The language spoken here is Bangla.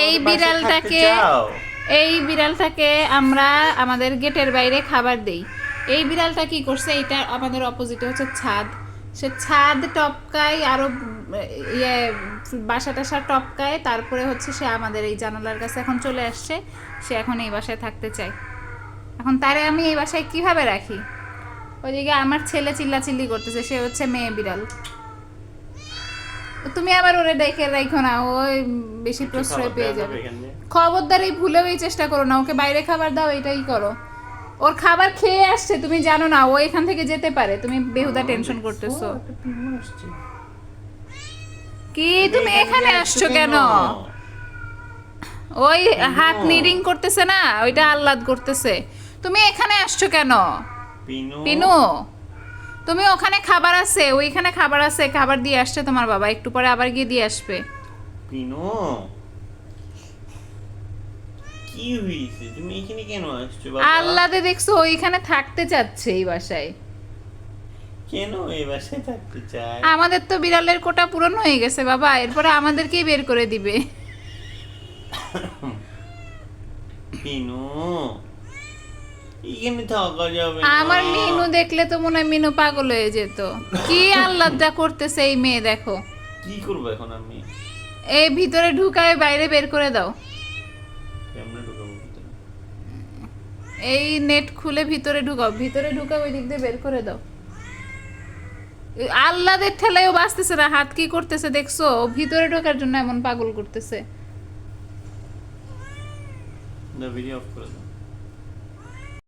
এই বিড়ালটাকে এই বিড়ালটাকে আমরা আমাদের গেটের বাইরে খাবার দেই। এই বিড়ালটা কি করছে? এটা আমাদের অপোজিটে হচ্ছে ছাদ। সে ছাদ টপকায় আরও ইয়ে বাসা টাসা টপকায়। তারপরে হচ্ছে সে আমাদের এই জানালার কাছে এখন চলে আসছে। সে এখন এই বাসায় থাকতে চায়। এখন তারে আমি এই বাসায় কীভাবে রাখি? ওইদিকে আমার ছেলে চিল্লাচিল্লি করতেছে। সে হচ্ছে মেয়ে বিড়াল। তুমি আবার ওরে দেখে রাখো না ওই বেশি প্রশ্রয় পেয়ে যাবে? খবরদার এই ভুলেও এই চেষ্টা করো না ওকে বাইরে খাবার দাও এটাই করো। ওর খাবার খেয়ে আসছে তুমি জানো না ও এখান থেকে যেতে পারে তুমি বেহুদা টেনশন করতেছো। কি তুমি এখানে আসছো কেন? ওই হাত নিডিং করতেছে না ওইটা আহ্লাদ করতেছে। তুমি এখানে আসছো কেন? পিনু পিনু তুমি ওখানে খাবার আছে ওইখানে খাবার আছে খাবার দিয়ে আসছে তোমার বাবা একটু পরে আবার গিয়ে দিয়ে আসবে। পিনু? কি হয়েছে তুমি এখানে কেন আসছো বাবা? আল্লাদে দেখছ ওইখানে থাকতে চাচ্ছে এই বাসায়। কেন এই বাসায় থাকতে চায়? আমাদের তো বিড়ালের কোটা পূরণ হয়ে গেছে বাবা এরপরে আমাদেরকেই বের করে দিবে। পিনু? এখানে থাকা যাবে আমার মিনু দেখলে তো মনে হয় মিনু পাগল হয়ে যেত। কি করতেছে এই মেয়ে দেখো। কি করব এখন আমি? এই ভিতরে ঢুকায় বাইরে বের করে দাও? এই নেট খুলে ভিতরে ঢুকাও। ভিতরে ঢুকাও ওই দিক দিয়ে বের করে দাও। আল্লাদের ঠেলায়ও বাঁচতেছে না। হাত কি করতেছে দেখছ? ভিতরে ঢোকার জন্য এমন পাগল করতেছে। দাও ভিডিও অফ করে দাও।